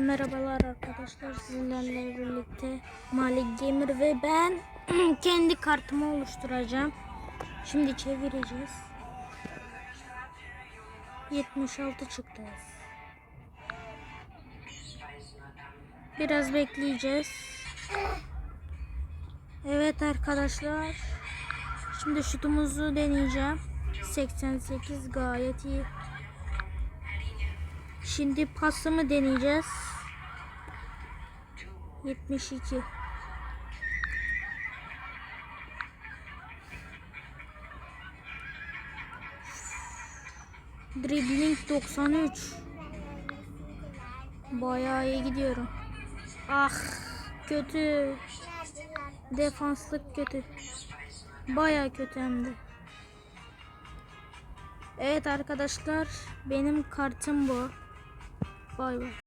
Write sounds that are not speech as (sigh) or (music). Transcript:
Merhabalar arkadaşlar sizinlerle birlikte Malik Gamer ve ben (clears throat) kendi kartımı oluşturacağım. Şimdi çevireceğiz. 76 çıktı. Biraz bekleyeceğiz. Evet arkadaşlar. Şimdi şutumuzu deneyeceğim. 88 gayet iyi. Şimdi pasımı deneyeceğiz. 72. Dribbling 93. Bayağı iyi gidiyorum. Ah kötü. Defanslık kötü. Bayağı kötü hem de. Evet arkadaşlar benim kartım bu. Bay bay.